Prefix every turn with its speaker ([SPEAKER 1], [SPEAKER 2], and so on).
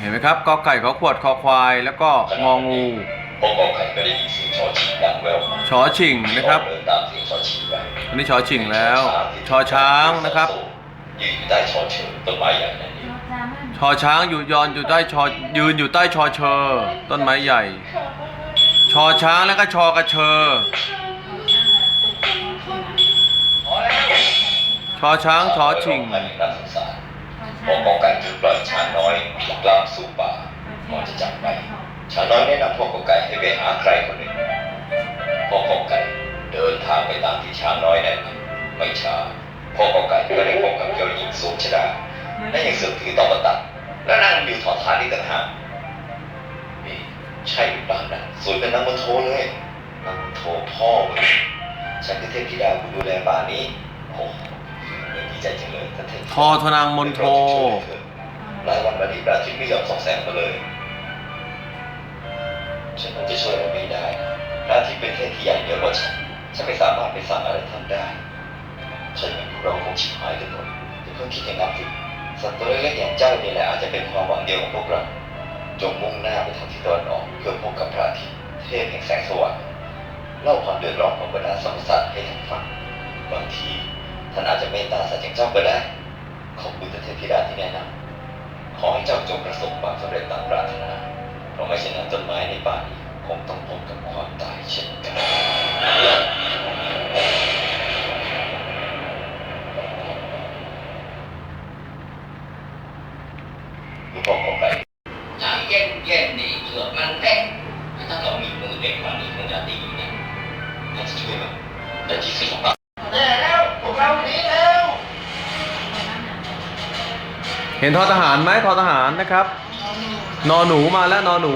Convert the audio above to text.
[SPEAKER 1] นะครับกอไก่ขอขวดคอควาย แล้วก็งองู
[SPEAKER 2] พอกอไก่ก็ได้ยินเสียงชอชิงดังแว่ว
[SPEAKER 1] ชอชิงนะครับ
[SPEAKER 2] เดินตามเสียงชอชิงไป
[SPEAKER 1] อันนี้ชอชิงแล้วชอช้างนะครับ
[SPEAKER 2] ยืนอยู่ใต้ชอเชิงต้นไม้ใหญ่นั่นเอง
[SPEAKER 1] ชอช้างอยู่ยอนอยู่ใต้ชอยืนอยู่ใต้ชอเชอต้นไม้ใหญ่ ชอช้างแล้วก็ชอกระเชอชอช้างชอชิง
[SPEAKER 2] มันน่าสงสารพอกอไก่จึงปล่อยช้างน้อยกลับสู่ป่าก่อนจะจากไปช้างน้อยแนะนำพ่อกอไก่ให้ไปหาใครคนหนึ่งพ่อกอไก่เดินทางไปตามที่ช้างน้อยแนะนำไม่ช้าพ่อกอไก่ก็ได้พบกับเจ้าหญิงสูงชดาและยังเสือกถือตอมาตัดและนั่งอยู่ถอดทานอีกต่างหากนี่ใช่หรือเปล่านะสวยเป็นนางมนโทเลยนางมนโทพ่อฉันคือเทพธิดาผู้ดูแลป่านี้โอ้ โหดีใจจังเลยท่านเทพธิดา
[SPEAKER 1] ทอทนางมนโท
[SPEAKER 2] หลายวันมานี้พระอาทิตย์ไม่ยอมส่องแสงมาเลยฉันคงจะช่วยอะไรไม่ได้นะพระอาทิตย์เป็นเทพที่ใหญ่เหนือกว่าฉันฉันไม่สามารถไปสั่งอะไรท่านได้ฉันเห็นพวกเราคงชิบหายกันหมดอย่าเพิ่งคิดอย่างนั้นสิสัตว์ตัวเล็กๆอย่างเจ้านี่แหละอาจจะเป็นความหวังเดียวของพวกเราจงมุ่งหน้าไปทางทิศตะวันออกเพื่อพบกับพระอาทิตย์เทพแห่งแสงสว่างเล่าความเดือดร้อนของบรรดาสรรพสัตว์ให้ท่านฟังบางที ท่านอาจจะเมตตาสัตว์อย่างเจ้าก็ได้ ขอบคุณท่านเทพธิดาที่แนะนำขอให้เจ้าจงประสบความสำเร็จตามปรารถนาเพราะไม่เช่นนั้นต้นไม้ในป่านี้คงต้องพบกับความตายเช่นกันผู้ปกครองไป
[SPEAKER 3] ใจเย็นเย็นๆนี่เกือบมันเต้นถ้าเรามีมือเด็กกว่านี้คงจะดีนะ
[SPEAKER 2] ท่านจะช่วยไหมในที่สุดของเรา
[SPEAKER 3] เห็น
[SPEAKER 1] ทอทหารไหมทอทหารนะครับ นอหนูมาแล้วนอห
[SPEAKER 4] นู